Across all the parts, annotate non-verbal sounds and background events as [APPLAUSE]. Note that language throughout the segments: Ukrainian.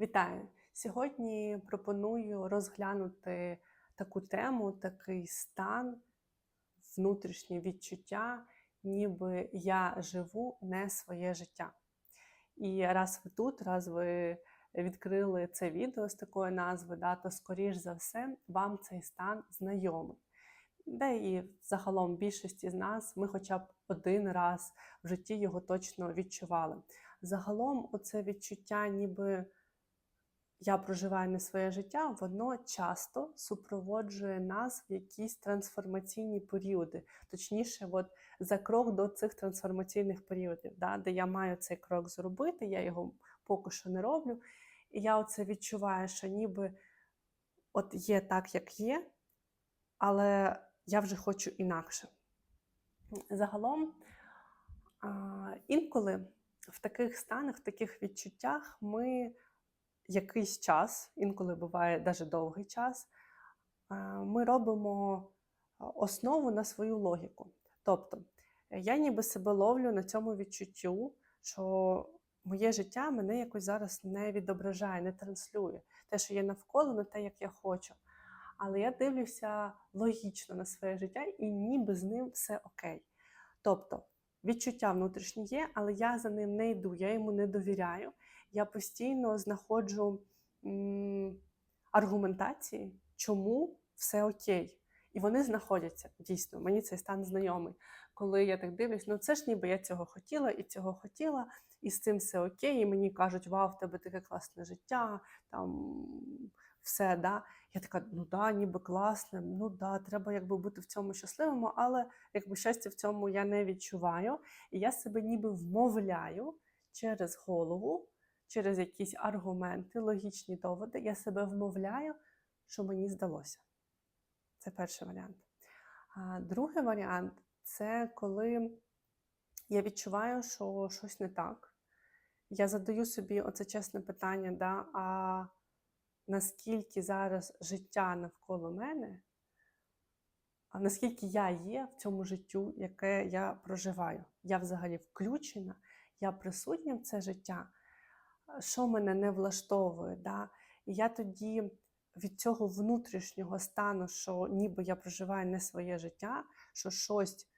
Вітаю! Сьогодні пропоную розглянути таку тему, такий стан, внутрішнє відчуття, ніби я живу не своє життя. І раз ви тут, раз ви відкрили це відео з такої назви, да, то скоріш за все вам цей стан знайомий. Де і загалом більшості з нас ми хоча б один раз в житті його точно відчували. Загалом, оце відчуття, ніби я проживаю не своє життя, воно часто супроводжує нас в якісь трансформаційні періоди. Точніше, от за крок до цих трансформаційних періодів, да, де я маю цей крок зробити, я його поки що не роблю. І я оце відчуваю, що ніби от є так, як є, але я вже хочу інакше. Загалом, інколи в таких станах, в таких відчуттях ми якийсь час, інколи буває навіть довгий час, ми робимо основу на свою логіку. Тобто, я ніби себе ловлю на цьому відчуттю, що моє життя мене якось зараз не відображає, не транслює. Те, що є навколо, не те, як я хочу. Але я дивлюся логічно на своє життя і ніби з ним все окей. Тобто відчуття внутрішнє є, але я за ним не йду, я йому не довіряю. Я постійно знаходжу м, аргументації, чому все окей. І вони знаходяться дійсно. Мені цей стан знайомий. Коли я так дивлюсь, ну це ж ніби я цього хотіла і цього хотіла, і з цим все окей. І мені кажуть, вау, в тебе таке класне життя, там все. да. Я така, ну да, ніби класне, ну да, треба якби бути в цьому щасливим, але якби щастя в цьому я не відчуваю. І я себе ніби вмовляю через голову, через якісь аргументи, логічні доводи, я себе вмовляю, що мені здалося. Це перший варіант. А другий варіант це коли я відчуваю, що щось не так. Я задаю собі оце чесне питання, да, а наскільки зараз життя навколо мене, а наскільки я є в цьому життю, яке я проживаю. Я взагалі включена, я присутня в це життя, що мене не влаштовує. Да? І я тоді від цього внутрішнього стану, що ніби я проживаю не своє життя, що щось,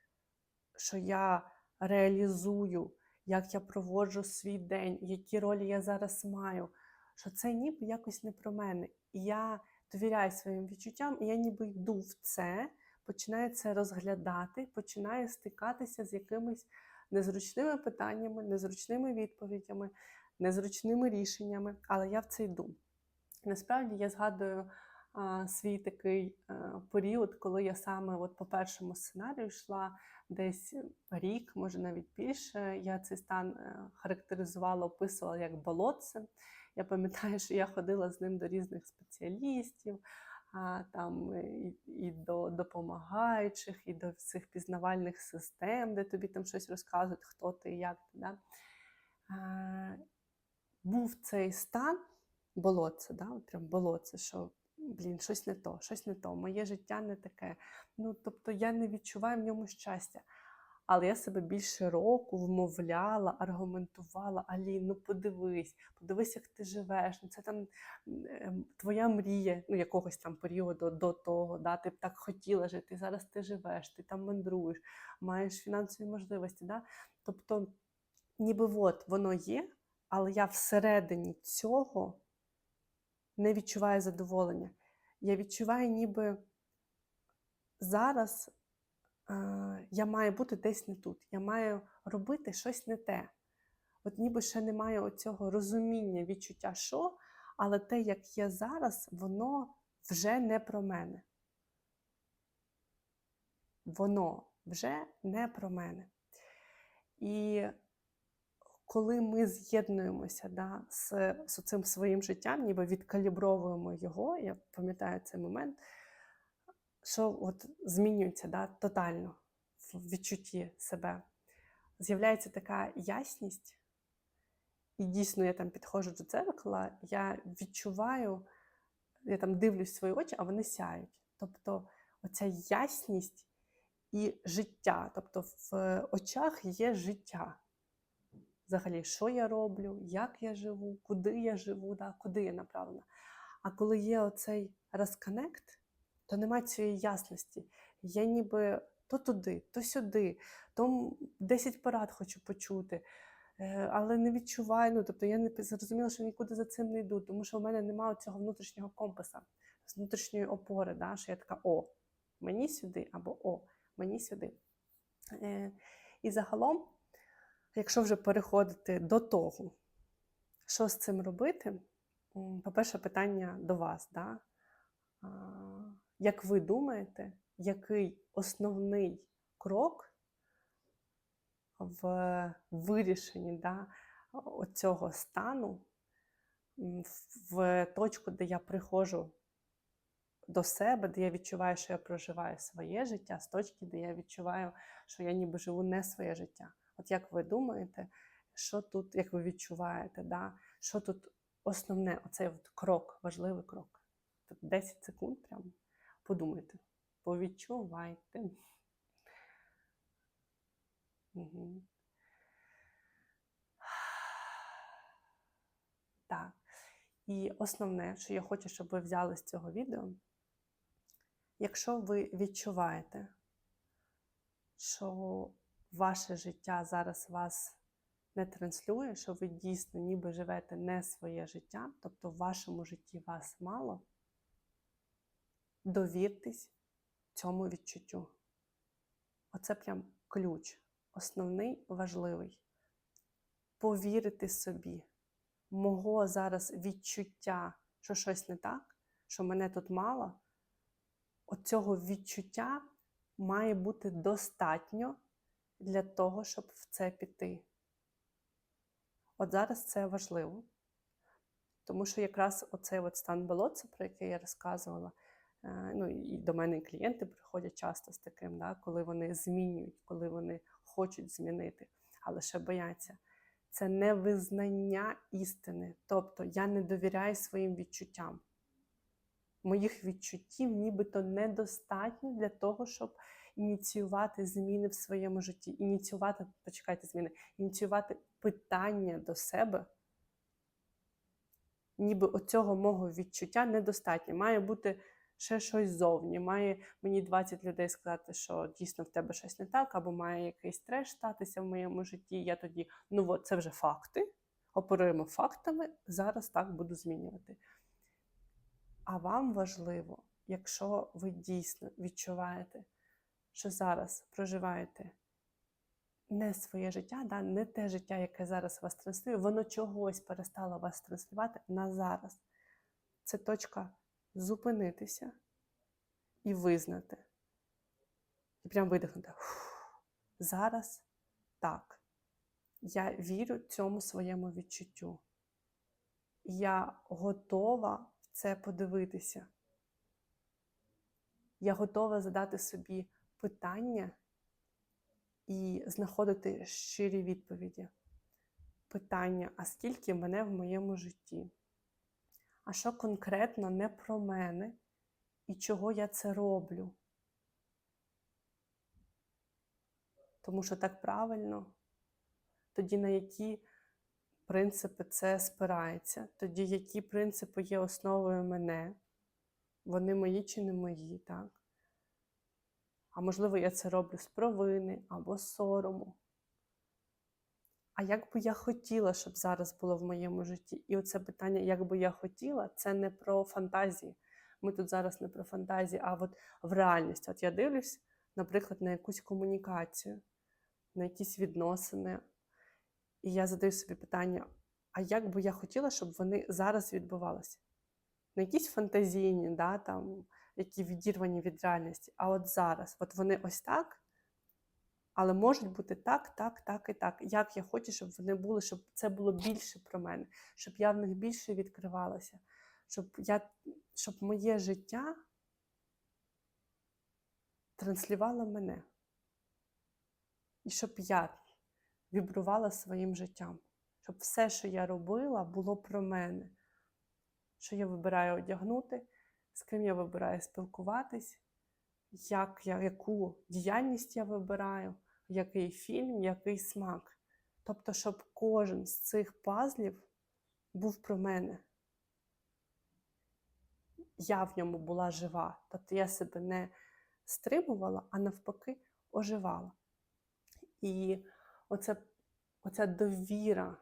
що я реалізую, як я проводжу свій день, які ролі я зараз маю, що це ніби якось не про мене. І я довіряю своїм відчуттям, і я ніби йду в це, починаю це розглядати, починаю стикатися з якимись незручними питаннями, незручними відповідями, незручними рішеннями, але я в це йду. Насправді я згадую а, свій такий а, період, коли я саме от по першому сценарію йшла десь рік, може навіть більше. Я цей стан характеризувала, описувала як болотце. Я пам'ятаю, що я ходила з ним до різних спеціалістів, а, там і, і до допомагаючих, і до всіх пізнавальних систем, де тобі там щось розказують, хто ти як ти. Да? А, був цей стан болотце, да? От прям болотце, що блін, щось не то, щось не то, моє життя не таке. Ну, тобто я не відчуваю в ньому щастя. Але я себе більше року вмовляла, аргументувала, Алін, ну подивись, подивись, як ти живеш. Ну це там ем, твоя мрія, ну якогось там періоду до того, да, ти б так хотіла жити. Зараз ти живеш, ти там мандруєш, маєш фінансові можливості. Да? Тобто, ніби от воно є, але я всередині цього не відчуваю задоволення. Я відчуваю, ніби зараз е, я маю бути десь не тут. Я маю робити щось не те. От ніби ще немає оцього розуміння, відчуття, що, але те, як є зараз, воно вже не про мене. Воно вже не про мене. І коли ми з'єднуємося да, з, з цим своїм життям, ніби відкалібровуємо його, я пам'ятаю цей момент, що от змінюється да, тотально в відчутті себе. З'являється така ясність, і дійсно я там підходжу до дзеркала, я відчуваю, я там дивлюсь свої очі, а вони сяють. Тобто оця ясність і життя, тобто в очах є життя. Взагалі, що я роблю, як я живу, куди я живу, да, куди я направлена. А коли є оцей розконект, то немає цієї ясності. Я ніби то туди, то сюди, то 10 порад хочу почути, е, але не відчуваю. Ну, тобто я не зрозуміла, що нікуди за цим не йду, тому що в мене немає цього внутрішнього компаса, внутрішньої опори, да, що я така о, мені сюди або о, мені сюди. Е, І загалом, якщо вже переходити до того, що з цим робити, по-перше, питання до вас. Да? Як ви думаєте, який основний крок в вирішенні да, цього стану в- точку, де я приходжу до себе, де я відчуваю, що я проживаю своє життя, з точки, де я відчуваю, що я ніби живу не своє життя. От як ви думаєте, що тут, як ви відчуваєте, да? що тут основне, оцей от крок, важливий крок? Тут 10 секунд прямо подумайте, повідчувайте. Угу. Так. І основне, що я хочу, щоб ви взяли з цього відео, якщо ви відчуваєте, що ваше життя зараз вас не транслює, що ви дійсно ніби живете не своє життя, тобто в вашому житті вас мало, довіртесь цьому відчуттю. Оце прям ключ, основний, важливий. Повірити собі, мого зараз відчуття, що щось не так, що мене тут мало, от цього відчуття має бути достатньо для того, щоб в це піти. От зараз це важливо, тому що якраз оцей от стан болотця, про який я розказувала, е, ну і до мене клієнти приходять часто з таким, да, коли вони змінюють, коли вони хочуть змінити, але ще бояться. Це не визнання істини. Тобто я не довіряю своїм відчуттям. Моїх відчуттів нібито недостатньо для того, щоб ініціювати зміни в своєму житті, ініціювати, почекайте зміни, ініціювати питання до себе, ніби оцього мого відчуття недостатньо. Має бути ще щось зовні. Має мені 20 людей сказати, що дійсно в тебе щось не так, або має якийсь треш статися в моєму житті. Я тоді, ну от це вже факти. Оперуємо фактами, зараз так буду змінювати. А вам важливо, якщо ви дійсно відчуваєте, що зараз проживаєте не своє життя, да, не те життя, яке зараз вас транслює, воно чогось перестало вас транслювати на зараз. Це точка зупинитися і визнати. І прям видихнути. Зараз так. Я вірю цьому своєму відчуттю. Я готова в це подивитися. Я готова задати собі питання і знаходити щирі відповіді. Питання, а скільки мене в моєму житті? А що конкретно не про мене і чого я це роблю? Тому що так правильно, тоді на які принципи це спирається, тоді які принципи є основою мене, вони мої чи не мої, так? А можливо, я це роблю з провини або з сорому. А як би я хотіла, щоб зараз було в моєму житті? І оце питання, як би я хотіла, це не про фантазії. Ми тут зараз не про фантазії, а от в реальність. От я дивлюсь, наприклад, на якусь комунікацію, на якісь відносини. І я задаю собі питання: а як би я хотіла, щоб вони зараз відбувалися? Не якісь фантазійні, да, там, які відірвані від реальності, а от зараз. От вони ось так, але можуть бути так, так, так і так. Як я хочу, щоб вони були, щоб це було більше про мене, щоб я в них більше відкривалася, щоб, я, щоб моє життя транслювало мене. І щоб я вібрувала своїм життям, щоб все, що я робила, було про мене. Що я вибираю одягнути, з ким я вибираю спілкуватись, як я, яку діяльність я вибираю, який фільм, який смак. Тобто, щоб кожен з цих пазлів був про мене. Я в ньому була жива. Тобто я себе не стримувала, а навпаки оживала. І оце, оця довіра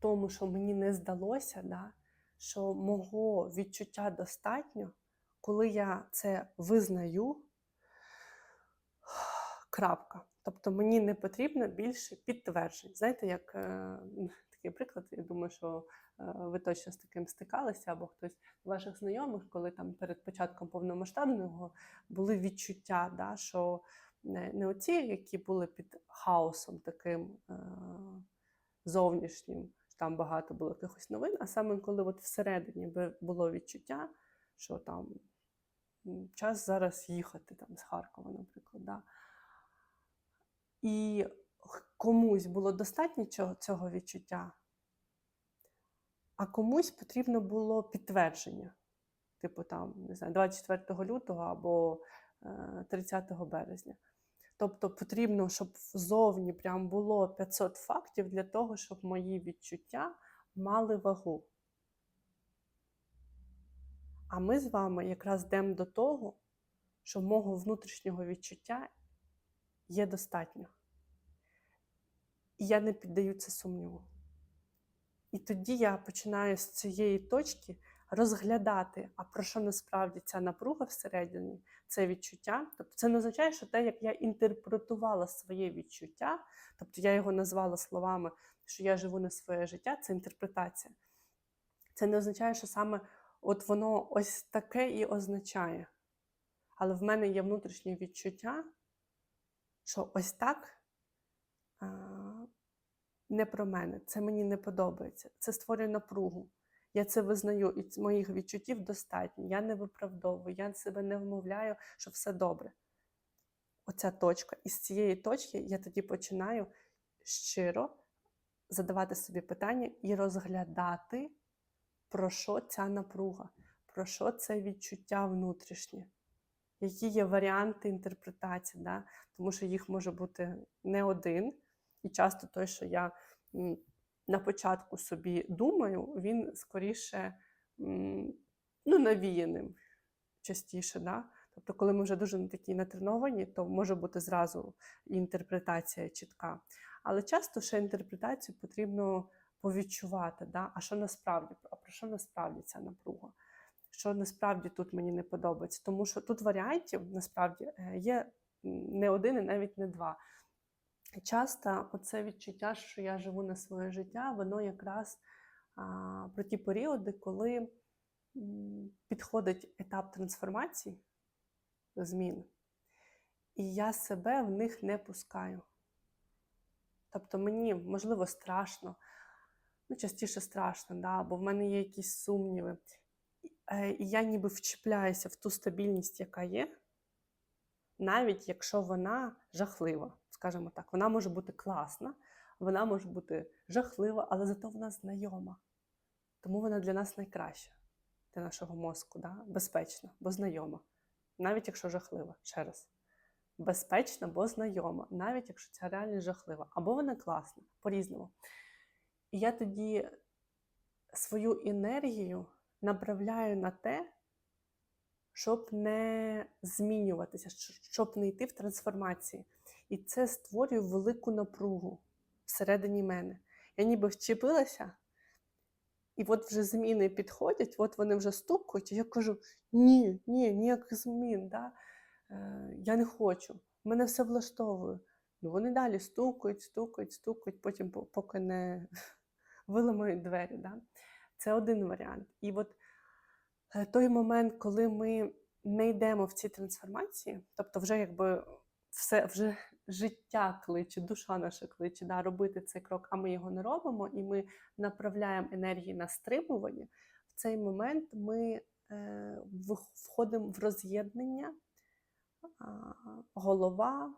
тому, що мені не здалося, да, що мого відчуття достатньо, коли я це визнаю, крапка. Тобто мені не потрібно більше підтверджень. Знаєте, як е, такий приклад, я думаю, що е, ви точно з таким стикалися, або хтось з ваших знайомих, коли там перед початком повномасштабного були відчуття, да, що не, не оці, які були під хаосом таким е, зовнішнім, там багато було якихось новин, а саме коли от всередині було відчуття, що там час зараз їхати там, з Харкова, наприклад. Да. І комусь було достатньо цього, відчуття, а комусь потрібно було підтвердження. Типу там, не знаю, 24 лютого або е, 30 березня. Тобто потрібно, щоб ззовні прям було 500 фактів для того, щоб мої відчуття мали вагу. А ми з вами якраз йдемо до того, що мого внутрішнього відчуття є достатньо. І я не піддаю це сумніву. І тоді я починаю з цієї точки розглядати, а про що насправді ця напруга всередині, це відчуття. Тобто це не означає, що те, як я інтерпретувала своє відчуття, тобто я його назвала словами, що я живу не своє життя, це інтерпретація. Це не означає, що саме от воно ось таке і означає. Але в мене є внутрішнє відчуття, що ось так не про мене, це мені не подобається. Це створює напругу. Я це визнаю, і моїх відчуттів достатньо. Я не виправдовую, я себе не вмовляю, що все добре. Оця точка. І з цієї точки я тоді починаю щиро задавати собі питання і розглядати, про що ця напруга, про що це відчуття внутрішнє, які є варіанти інтерпретації, да? тому що їх може бути не один. І часто той, що я на початку собі думаю, він скоріше ну, навіяним частіше. Да? Тобто, коли ми вже дуже такі натреновані, то може бути зразу інтерпретація чітка. Але часто ще інтерпретацію потрібно повідчувати. Да? А що насправді, а про що насправді ця напруга? Що насправді тут мені не подобається? Тому що тут варіантів насправді е, є не один і навіть не два. Часто оце відчуття, що я живу не своє життя, воно якраз а, про ті періоди, коли підходить етап трансформації, змін, і я себе в них не пускаю. Тобто мені, можливо, страшно, ну, частіше страшно, да, бо в мене є якісь сумніви. Е, І я ніби вчіпляюся в ту стабільність, яка є, навіть якщо вона жахлива, скажімо так, вона може бути класна, вона може бути жахлива, але зато вона знайома. Тому вона для нас найкраща, для нашого мозку, да? безпечна, бо знайома. Навіть якщо жахлива, ще раз. Безпечна, бо знайома, навіть якщо ця реальність жахлива, або вона класна, по-різному. І я тоді свою енергію направляю на те, щоб не змінюватися, щоб не йти в трансформації. І це створює велику напругу всередині мене. Я ніби вчепилася, і от вже зміни підходять, от вони вже стукають, і я кажу: ні, ні, ніяких змін, да? е, я не хочу, мене все влаштовує. Ну, вони далі стукають, стукають, стукають, потім поки не [LAUGHS] виламають двері. Да? Це один варіант. І от е, той момент, коли ми не йдемо в ці трансформації, тобто вже якби все вже життя кличе, душа наша кличе, да, робити цей крок, а ми його не робимо, і ми направляємо енергії на стримування. В цей момент ми е, входимо в роз'єднання, голова,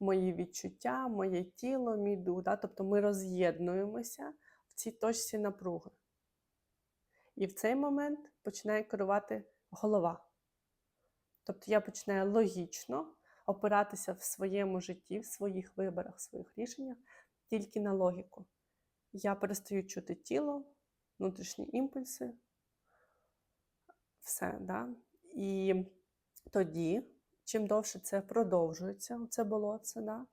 мої відчуття, моє тіло, мій дух. Да? Тобто ми роз'єднуємося в цій точці напруги. І в цей момент починає керувати голова. Тобто я починаю логічно опиратися в своєму житті, в своїх виборах, в своїх рішеннях тільки на логіку. Я перестаю чути тіло, внутрішні імпульси, все. Да? І тоді, чим довше це продовжується, це болотце, да?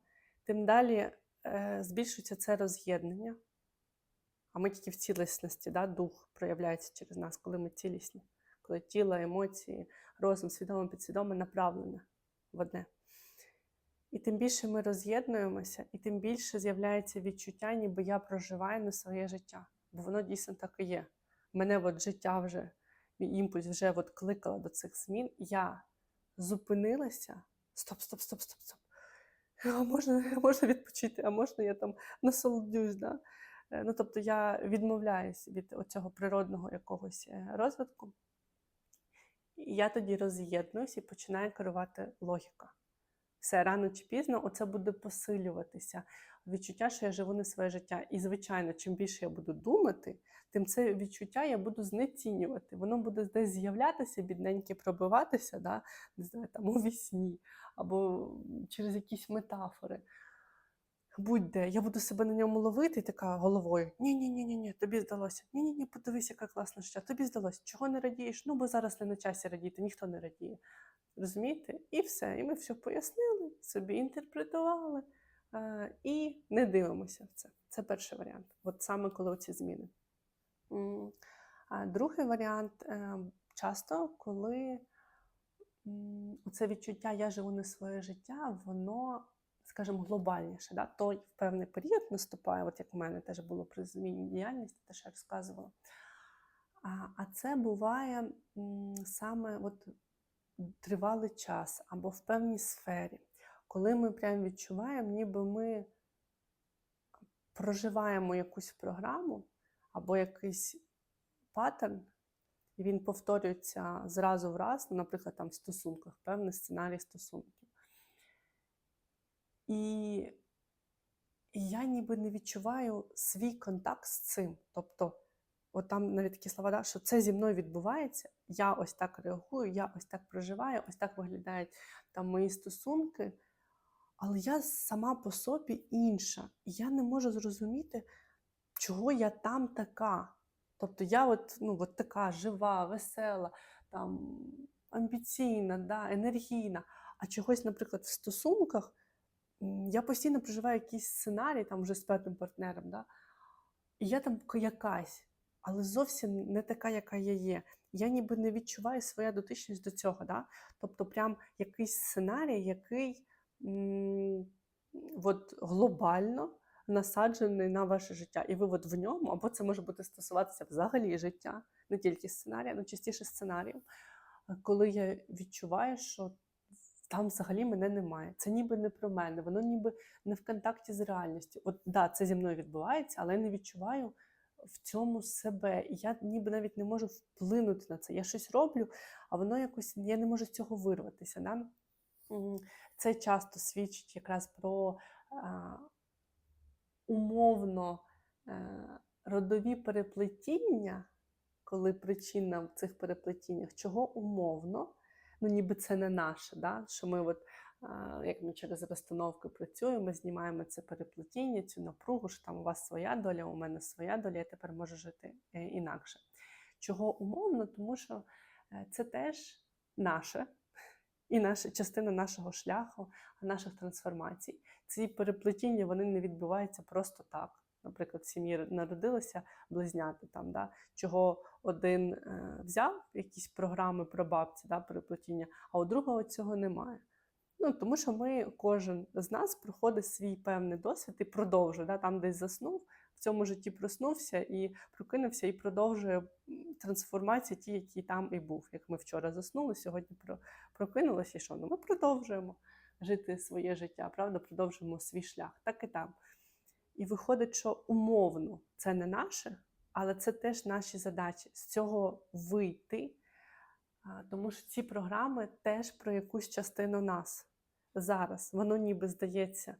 тим далі е, збільшується це роз'єднання. А ми тільки в цілісності, да? дух проявляється через нас, коли ми цілісні, коли тіло, емоції, розум, свідоме, підсвідоме направлене в одне. І тим більше ми роз'єднуємося, і тим більше з'являється відчуття, ніби я проживаю на своє життя. Бо воно дійсно так і є. Мене от життя вже, мій імпульс вже от кликало до цих змін. Я зупинилася. Стоп, стоп, стоп, стоп, стоп. А можна, можна відпочити, а можна я там насолоджусь. Да? Е, Ну, тобто я відмовляюсь від цього природного якогось е, розвитку. І я тоді роз'єднуюсь і починаю керувати логіка. Все рано чи пізно оце буде посилюватися. Відчуття, що я живу не своє життя. І, звичайно, чим більше я буду думати, тим це відчуття я буду знецінювати. Воно буде десь з'являтися, бідненьке пробиватися, да? не знаю, там у вісні або через якісь метафори. Будь-де, я буду себе на ньому ловити така головою. Ні-ні, ні, тобі здалося. Ні, ні, ні, подивись, яка класна життя. Тобі здалося, чого не радієш? Ну, бо зараз не на часі радіти, ніхто не радіє. Розумієте? І все. І ми все пояснили, собі інтерпретували і не дивимося в це. Це перший варіант. От саме коли оці зміни. А другий варіант е, часто, коли це відчуття я живу не своє життя, воно, скажімо, глобальніше. Да? Той в певний період наступає, от як у мене теж було при зміні діяльності, те, що я розказувала. А, це буває саме от тривалий час або в певній сфері, коли ми прям відчуваємо, ніби ми проживаємо якусь програму або якийсь паттерн, і він повторюється зразу в раз, ну, наприклад, там в стосунках, певний сценарій стосунків. І, я ніби не відчуваю свій контакт з цим. Тобто, от там навіть такі слова, да, що це зі мною відбувається, я ось так реагую, я ось так проживаю, ось так виглядають там мої стосунки, але я сама по собі інша. І я не можу зрозуміти, чого я там така. Тобто я от, ну, от така жива, весела, там, амбіційна, да, енергійна. А чогось, наприклад, в стосунках я постійно проживаю якийсь сценарій там вже з п'ятим партнером, да, і я там якась, але зовсім не така, яка я є. Я ніби не відчуваю своя дотичність до цього. Да? Тобто, прям якийсь сценарій, який м, от глобально насаджений на ваше життя. І ви от в ньому, або це може бути стосуватися взагалі життя, не тільки сценарія, але частіше сценаріїв, коли я відчуваю, що там взагалі мене немає. Це ніби не про мене, воно ніби не в контакті з реальністю. От да, це зі мною відбувається, але я не відчуваю в цьому себе. І я ніби навіть не можу вплинути на це. Я щось роблю, а воно якось я не можу з цього вирватися. Да? Це часто свідчить якраз про а, умовно е, родові переплетіння, коли причина в цих переплетіннях, чого умовно, ну ніби це не наше, да? що ми от. Як ми через розстановки працюємо, знімаємо це переплетіння, цю напругу, що там у вас своя доля, у мене своя доля, я тепер можу жити е, інакше. Чого умовно, тому що е, це теж наше, і наша частина нашого шляху, наших трансформацій. Ці переплетіння вони не відбуваються просто так. Наприклад, в сім'ї народилися близняти там, да, чого один е, взяв якісь програми про бабці, да, переплетіння, а у другого цього немає. Ну, тому що ми, кожен з нас проходить свій певний досвід і продовжує. Да, там десь заснув, в цьому житті проснувся і прокинувся, і продовжує трансформації, ті, які там і був. Як ми вчора заснули, сьогодні про, прокинулися, і що? Ну, ми продовжуємо жити своє життя, правда, продовжуємо свій шлях, так і там. І виходить, що умовно це не наше, але це теж наші задачі з цього вийти, тому що ці програми теж про якусь частину нас зараз. Воно ніби здається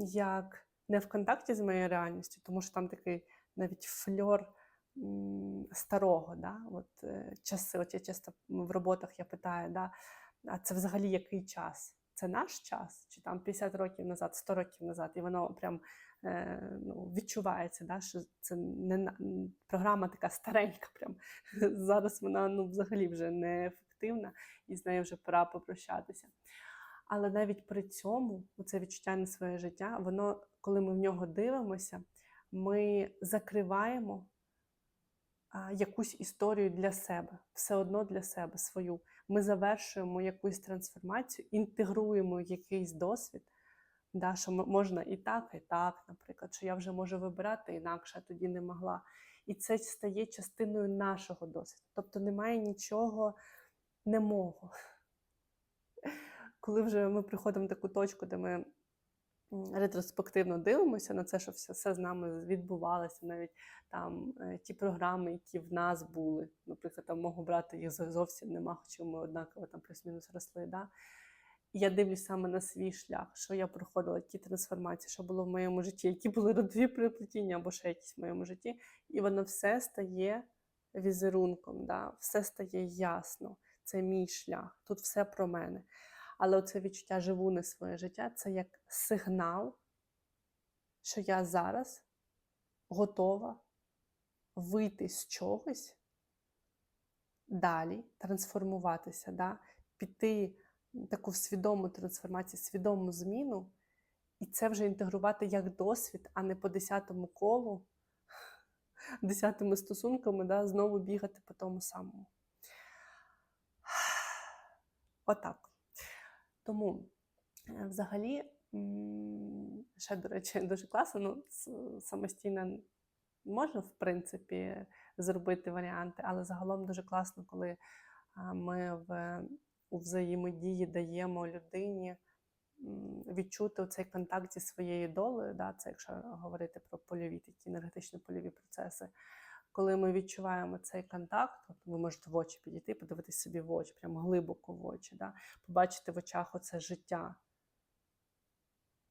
як не в контакті з моєю реальністю, тому що там такий навіть фльор старого. Да? От, е, часи, от я часто в роботах я питаю, да? а це взагалі який час? Це наш час, чи там 50 років назад, 100 років назад, і воно прям е, ну, відчувається, да, що це не програма така старенька. Прям. [LAUGHS] Зараз вона ну, взагалі вже не ефективна, і з нею вже пора попрощатися. Але навіть при цьому це відчуття на своє життя, воно, коли ми в нього дивимося, ми закриваємо якусь історію для себе, все одно для себе свою. Ми завершуємо якусь трансформацію, інтегруємо якийсь досвід, да, що можна і так, і так, наприклад, що я вже можу вибирати інакше, а тоді не могла. І це стає частиною нашого досвіду. Тобто немає нічого немого. Коли вже ми приходимо в таку точку, де ми ретроспективно дивимося на це, що все, все з нами відбувалося, навіть там е, ті програми, які в нас були. Наприклад, там мого брата їх зовсім нема, хоча ми однаково там плюс-мінус росли. Да? Я дивлюсь саме на свій шлях, що я проходила, ті трансформації, що було в моєму житті, які були родові переплетіння або ще якісь в моєму житті. І воно все стає візерунком, да? все стає ясно. Це мій шлях, тут все про мене. Але оце відчуття живу не своє життя це як сигнал, що я зараз готова вийти з чогось далі, трансформуватися, да? піти таку свідому трансформацію, свідому зміну, і це вже інтегрувати як досвід, а не по десятому колу, [LAUGHS] десятими стосунками, да? знову бігати по тому самому. Отак. Тому е, взагалі, ще, до речі, дуже класно, ну, самостійно можна, в принципі, зробити варіанти, але загалом дуже класно, коли ми в, у взаємодії даємо людині відчути цей контакт зі своєю долею, да, це якщо говорити про польові такі енергетично польові процеси. Коли ми відчуваємо цей контакт, от ви можете в очі підійти, подивитись собі в очі, прямо глибоко в очі, да, побачити в очах оце життя.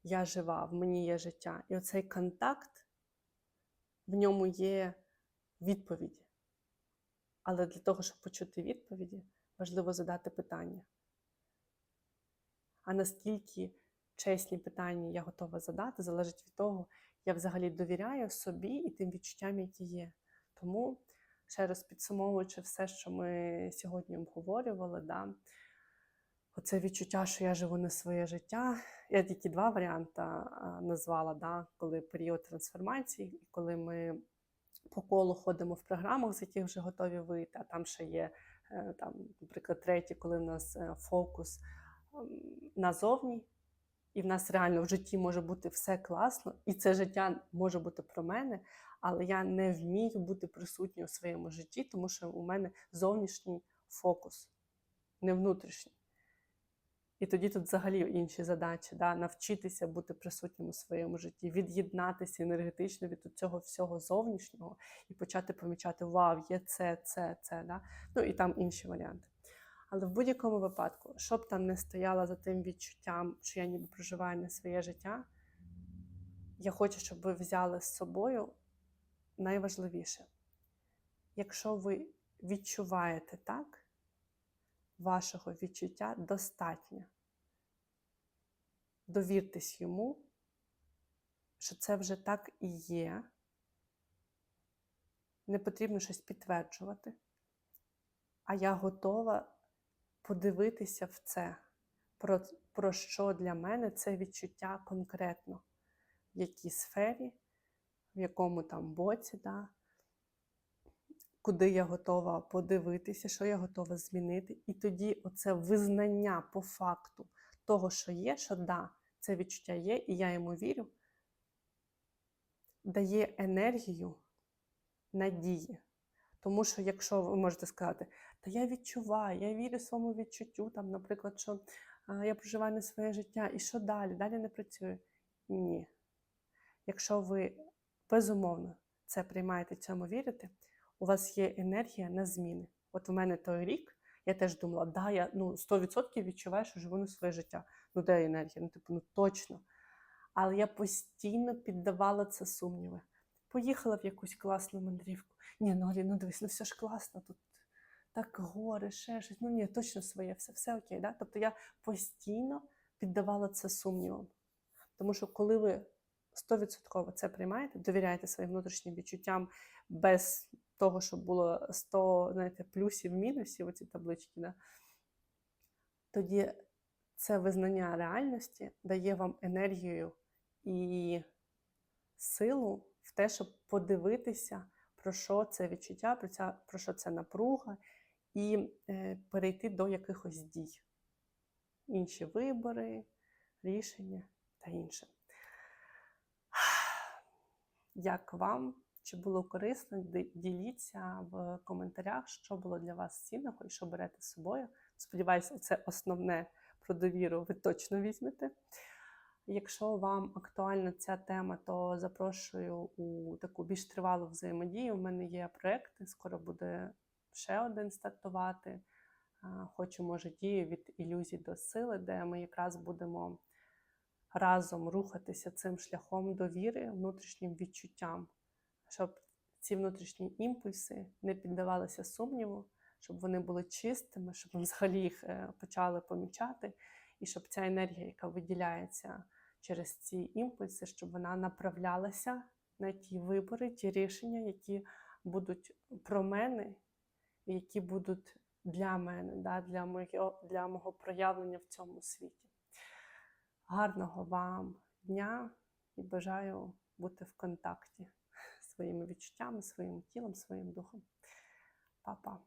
Я жива, в мені є життя. І оцей контакт, в ньому є відповіді. Але для того, щоб почути відповіді, важливо задати питання. А наскільки чесні питання я готова задати, залежить від того, я взагалі довіряю собі і тим відчуттям, які є. Тому, ще раз підсумовуючи все, що ми сьогодні обговорювали, да, оце відчуття, що я живу не своє життя. Я тільки два варіанти назвала, да, коли період трансформації, і коли ми по колу ходимо в програмах, з яких вже готові вийти, а там ще є, е, там, наприклад, третій, коли в нас е, фокус ем, назовні, і в нас реально в житті може бути все класно, і це життя може бути про мене, але я не вмію бути присутньою у своєму житті, тому що у мене зовнішній фокус, не внутрішній. І тоді тут взагалі інші задачі, да? навчитися бути присутнім у своєму житті, від'єднатися енергетично від цього всього зовнішнього і почати помічати, вау, є це, це, це. Да? Ну і там інші варіанти. Але в будь-якому випадку, щоб там не стояла за тим відчуттям, що я ніби проживаю не своє життя, я хочу, щоб ви взяли з собою найважливіше. Якщо ви відчуваєте так, вашого відчуття достатньо. Довіртесь йому, що це вже так і є. Не потрібно щось підтверджувати. А я готова подивитися в це, про, про що для мене це відчуття конкретно, в якій сфері, в якому там боці, да, куди я готова подивитися, що я готова змінити. І тоді оце визнання по факту того, що є, що да, це відчуття є, і я йому вірю, дає енергію надії. Тому що, якщо ви можете сказати, та я відчуваю, я вірю своєму відчуттю, там, наприклад, що я проживаю не своє життя, і що далі? Далі не працює. Ні. Якщо ви безумовно це приймаєте, цьому вірите, у вас є енергія на зміни. От в мене той рік я теж думала, да, я ну, 100% відчуваю, що живу не своє життя. Ну, де енергія? Ну, типу, ну точно. Але я постійно піддавала це сумніви. Поїхала в якусь класну мандрівку. Ні, ну Алі, ну дивись, ну все ж класно тут. Так гори, ще щось. Ну ні, точно своє, все, все окей. Да? Тобто я постійно піддавала це сумнівам. Тому що коли ви 100% це приймаєте, довіряєте своїм внутрішнім відчуттям без того, щоб було 100 знаєте, плюсів, мінусів у цій табличці, да? тоді це визнання реальності дає вам енергію і силу в те, щоб подивитися, про що це відчуття, про що це напруга, і е, перейти до якихось дій. Інші вибори, рішення та інше. Як вам? Чи було корисно? Діліться в коментарях, що було для вас цінного і що берете з собою. Сподіваюся, це основне про довіру ви точно візьмете. Якщо вам актуальна ця тема, то запрошую у таку більш тривалу взаємодію. У мене є проекти, скоро буде ще один стартувати. Хочу, може, дію від ілюзій до сили, де ми якраз будемо разом рухатися цим шляхом довіри, внутрішнім відчуттям, щоб ці внутрішні імпульси не піддавалися сумніву, щоб вони були чистими, щоб ми взагалі їх е, почали помічати, і щоб ця енергія, яка виділяється через ці імпульси, щоб вона направлялася на ті вибори, ті рішення, які будуть про мене, які будуть для мене, да, для, моє, для мого проявлення в цьому світі. Гарного вам дня і бажаю бути в контакті з своїми відчуттями, своїм тілом, своїм духом. Па-па!